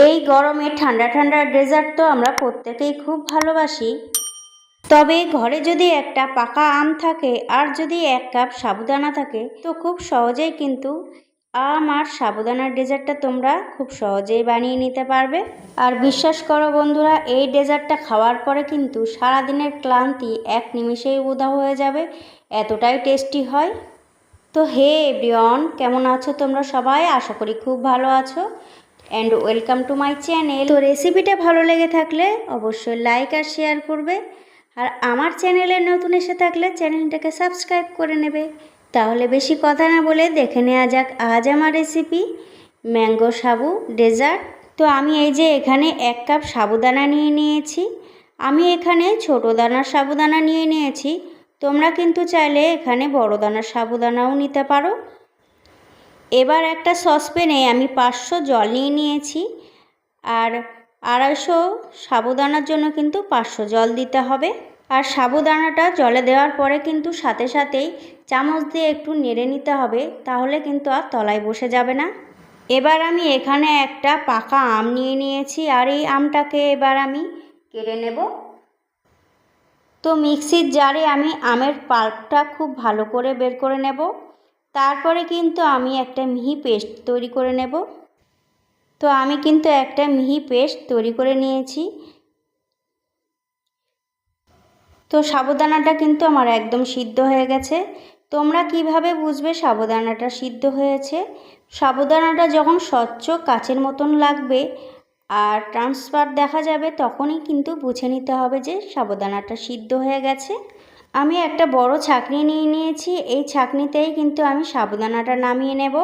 এই গরমে ঠান্ডা ঠান্ডা ডেজার্ট তো আমরা প্রত্যেকেই খুব ভালোবাসি। তবে ঘরে যদি একটা পাকা আম থাকে আর যদি এক কাপ সাবুদানা থাকে, তো খুব সহজেই কিন্তু আম আর সাবুদানার ডেজার্টটা তোমরা খুব সহজেই বানিয়ে নিতে পারবে। আর বিশ্বাস করো বন্ধুরা, এই ডেজার্টটা খাওয়ার পরে কিন্তু সারাদিনের ক্লান্তি এক নিমিষেই উদা হয়ে যাবে, এতটাই টেস্টি হয়। তো হে এভরিওয়ান, কেমন আছো তোমরা সবাই? আশা করি খুব ভালো আছো। And welcome to my channel তো রেসিপিটা ভালো লেগে থাকলে অবশ্যই লাইক আর শেয়ার করবে। আর আমার চ্যানেলে নতুন এসে থাকলে চ্যানেলটাকে সাবস্ক্রাইব করে নেবে। তাহলে বেশি কথা না বলে দেখে নেওয়া যাক আজ আমার রেসিপি ম্যাঙ্গো সাবু ডেজার্ট তো আমি এই যে এখানে এক কাপ সাবুদানা নিয়ে নিয়েছি। আমি এখানে ছোটো দানার সাবুদানা নিয়ে নিয়েছি। তোমরা কিন্তু চাইলে এখানে বড় দানার সাবুদানাও নিতে পারো। এবার একটা সসপ্যানে আমি পাঁচশো জল নিয়ে নিয়েছি আর আড়াইশো সাবুদানার জন্য কিন্তু পাঁচশো জল দিতে হবে। আর সাবুদানাটা জলে দেওয়ার পরে কিন্তু সাথে সাথেই চামচ দিয়ে একটু নেড়ে নিতে হবে, তাহলে কিন্তু আর তলায় বসে যাবে না। এবার আমি এখানে একটা পাকা আম নিয়ে নিয়েছি আর এই আমটাকে এবার আমি কেটে নেব। তো মিক্সির জারে আমি আমের পাল্পটা খুব ভালো করে বের করে নেব। তারপরে কিন্তু আমি একটা মিহি পেস্ট তৈরি করে নেব। তো আমি কিন্তু একটা মিহি পেস্ট তৈরি করে নিয়েছি। তো সাবুদানাটা কিন্তু আমার একদম সিদ্ধ হয়ে গেছে। তোমরা কীভাবে বুঝবে সাবুদানাটা সিদ্ধ হয়েছে? সাবুদানাটা যখন স্বচ্ছ কাচের মতন লাগবে আর ট্রান্সফার দেখা যাবে, তখনই কিন্তু বুঝে নিতে হবে যে সাবুদানাটা সিদ্ধ হয়ে গেছে। আমি একটা বড় ছাকনি নিয়ে নিয়েছি, এই ছাকনিতেই কিন্তু আমি সাবুদানাটা নামিয়ে নেব।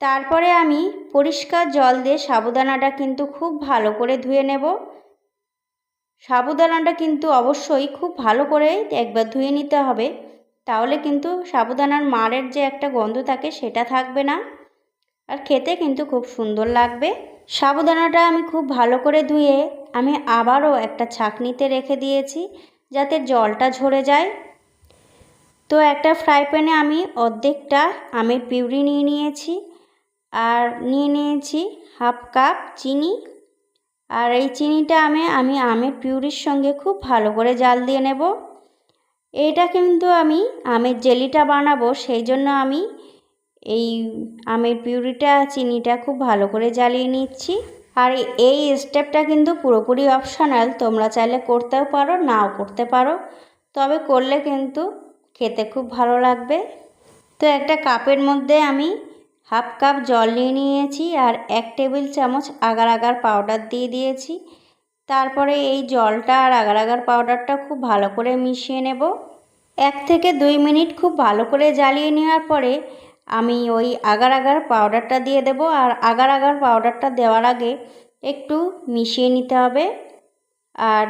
তারপরে আমি পরিষ্কার জল দিয়ে সাবুদানাটা কিন্তু খুব ভালো করে ধুয়ে নেব। সাবুদানাটা কিন্তু অবশ্যই খুব ভালো করে একবার ধুয়ে নিতে হবে, তাহলে কিন্তু সাবুদানার মারের যে একটা গন্ধ থাকে সেটা থাকবে না। আর খেতে কিন্তু খুব সুন্দর লাগবে। সাবুদানাটা আমি খুব ভালো করে ধুয়ে আমি আবারও একটা ছাকনিতে রেখে দিয়েছি। যাতে জলটা ঝরে যায়। তো একটা ফ্রাই প্যানে আমি অর্ধেকটা আমের পিউরি নিয়ে নিয়েছি। আর নিয়ে নিয়েছি হাফ কাপ চিনি। আর এই চিনিটা আমি আমি আমের পিউরির সঙ্গে খুব ভালো করে জাল দিয়ে নেব। এটা কিন্তু আমি আমের জেলিটা বানাবো, সেই জন্য আমি এই আমের পিউরিটা, চিনিটা খুব ভালো করে জ্বালিয়ে নিচ্ছি। আর এই স্টেপটা কিন্তু পুরোপুরি অপশানাল তোমরা চাইলে করতেও পারো, নাও করতে পারো। তবে করলে কিন্তু খেতে খুব ভালো লাগবে। তো একটা কাপের মধ্যে আমি হাফ কাপ জল নিয়ে নিয়েছি আর এক টেবিল চামচ আগার আগার পাউডার দিয়ে দিয়েছি। তারপরে এই জলটা আর আগার আগার পাউডারটা খুব ভালো করে মিশিয়ে নেব। এক থেকে দুই মিনিট খুব ভালো করে জ্বালিয়ে নেওয়ার পরে আমি ওই আগার আগার পাউডারটা দিয়ে দেব আর আগার আগার পাউডারটা দেওয়ার আগে একটু মিশিয়ে নিতে হবে। আর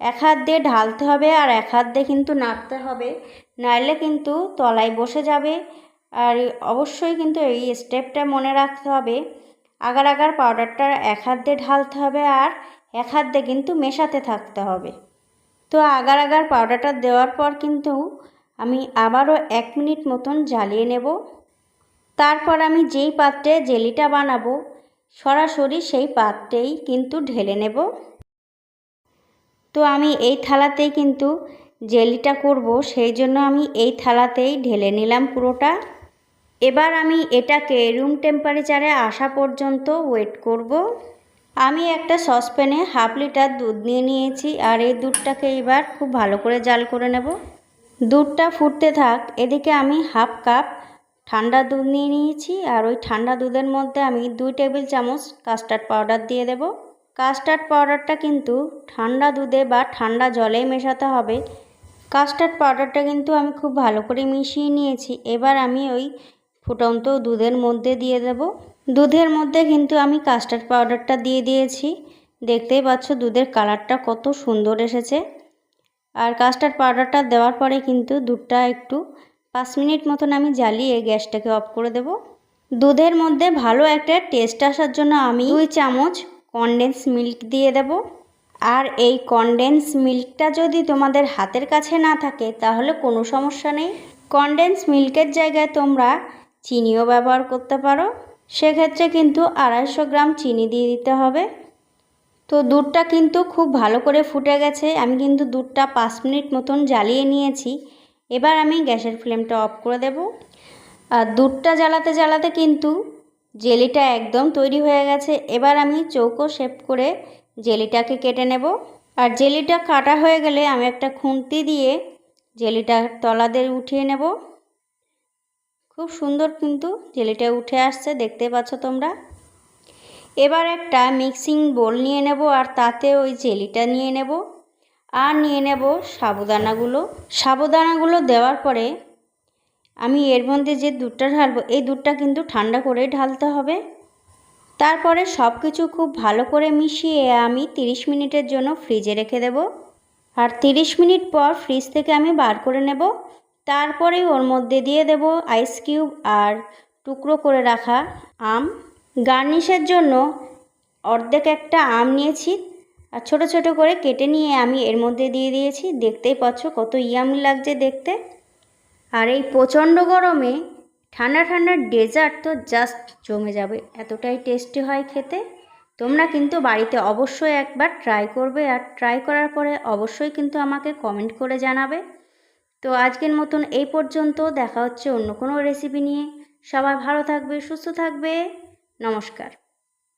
এক হাত দিয়ে ঢালতে হবে আর এক হাত দিয়ে কিন্তু নাড়তে হবে। নাড়লে কিন্তু তলায় বসে যাবে। আর অবশ্যই কিন্তু এই স্টেপটা মনে রাখতে হবে। আগার আগার পাউডারটা এক হাত দিয়ে ঢালতে হবে আর এক হাত দিয়ে কিন্তু মেশাতে থাকতে হবে। তো আগার আগার পাউডারটা দেওয়ার পর কিন্তু আমি আবারও এক মিনিট মতন জ্বালিয়ে নেব। তারপর আমি যেই পাত্রে জেলিটা বানাবো, সরাসরি সেই পাত্রেই কিন্তু ঢেলে নেব। তো আমি এই থালাতেই কিন্তু জেলিটা করব, সেই জন্য আমি এই থালাতেই ঢেলে নিলাম পুরোটা। এবার আমি এটাকে রুম টেম্পারেচারে আসা পর্যন্ত ওয়েট করব। আমি একটা সসপ্যানে হাফ লিটার দুধ নিয়ে নিয়েছি, আর এই দুধটাকে এবার খুব ভালো করে জাল করে নেব। দুধটা ফুটতে থাক, এদিকে আমি হাফ কাপ ঠান্ডা দুধ নিয়ে নিয়েছি আর ওই ঠান্ডা দুধের মধ্যে আমি দুই টেবিল চামচ কাস্টার্ড পাউডার দিয়ে দেব। কাস্টার্ড পাউডারটা কিন্তু ঠান্ডা দুধে বা ঠান্ডা জলেই মেশাতে হবে। কাস্টার্ড পাউডারটা কিন্তু আমি খুব ভালো করে মিশিয়ে নিয়েছি। এবার আমি ওই ফুটন্ত দুধের মধ্যে দিয়ে দেব। দুধের মধ্যে কিন্তু আমি কাস্টার্ড পাউডারটা দিয়ে দিয়েছি। দেখতেই পাচ্ছ দুধের কালারটা কত সুন্দর এসেছে। আর কাস্টার্ড পাউডারটা দেওয়ার পরে কিন্তু দুধটা একটু পাঁচ মিনিট মতন আমি জ্বালিয়ে গ্যাসটাকে অফ করে দেব। দুধের মধ্যে ভালো একটা টেস্ট আসার জন্য আমি দুই চামচ কনডেন্স মিল্ক দিয়ে দেব। আর এই কনডেন্স মিল্কটা যদি তোমাদের হাতের কাছে না থাকে, তাহলে কোনো সমস্যা নেই। কনডেন্স মিল্কের জায়গায় তোমরা চিনিও ব্যবহার করতে পারো। সেক্ষেত্রে কিন্তু আড়াইশো গ্রাম চিনি দিয়ে দিতে হবে। তো দুধটা কিন্তু খুব ভালো করে ফুটে গেছে। আমি কিন্তু দুধটা পাঁচ মিনিট মতন জ্বালিয়ে নিয়েছি। এবার আমি গ্যাসের ফ্লেমটা অফ করে দেব। আর দুধটা জ্বালাতে জ্বালাতে কিন্তু জেলিটা একদম তৈরি হয়ে গেছে। এবার আমি চৌকো শেপ করে জেলিটাকে কেটে নেব। আর জেলিটা কাটা হয়ে গেলে আমি একটা খুন্তি দিয়ে জেলিটা তলাদের উঠিয়ে নেব। খুব সুন্দর কিন্তু জেলিটা উঠে আসছে, দেখতে পাচ্ছ তোমরা। এবার একটা মিক্সিং বোল নিয়ে নেব আর তাতে ওই জেলিটা নিয়ে নেব। আর নিয়ে নেব সাবুদানাগুলো। সাবুদানাগুলো দেওয়ার পরে আমি এর মধ্যে যে দুধটা ঢালবো, এই দুধটা কিন্তু ঠান্ডা করে ঢালতে হবে। তারপরে সব কিছু খুব ভালো করে মিশিয়ে আমি 30 মিনিটের জন্য ফ্রিজে রেখে দেব। আর 30 মিনিট পর ফ্রিজ থেকে আমি বার করে নেব। তারপরে ওর মধ্যে দিয়ে দেব আইস কিউব আর টুকরো করে রাখা আম। গার্নিশের জন্য অর্ধেক একটা আম নিয়েছি আর ছোট ছোট করে কেটে নিয়ে আমি এর মধ্যে দিয়ে দিয়েছি। দেখতেই পাচ্ছ কত ইয়ামি লাগছে দেখতে। আর এই প্রচণ্ড গরমে ঠান্ডা ঠান্ডা ডেজার্ট তো জাস্ট জমে যাবে। এতটাই টেস্টি হয় খেতে। তোমরা কিন্তু বাড়িতে অবশ্যই একবার ট্রাই করবে আর ট্রাই করার পরে অবশ্যই কিন্তু আমাকে কমেন্ট করে জানাবে। তো আজকের মতন এই পর্যন্ত। দেখা হচ্ছে অন্য কোনো রেসিপি নিয়ে। সবাই ভালো থাকবে, সুস্থ থাকবে। নমস্কার।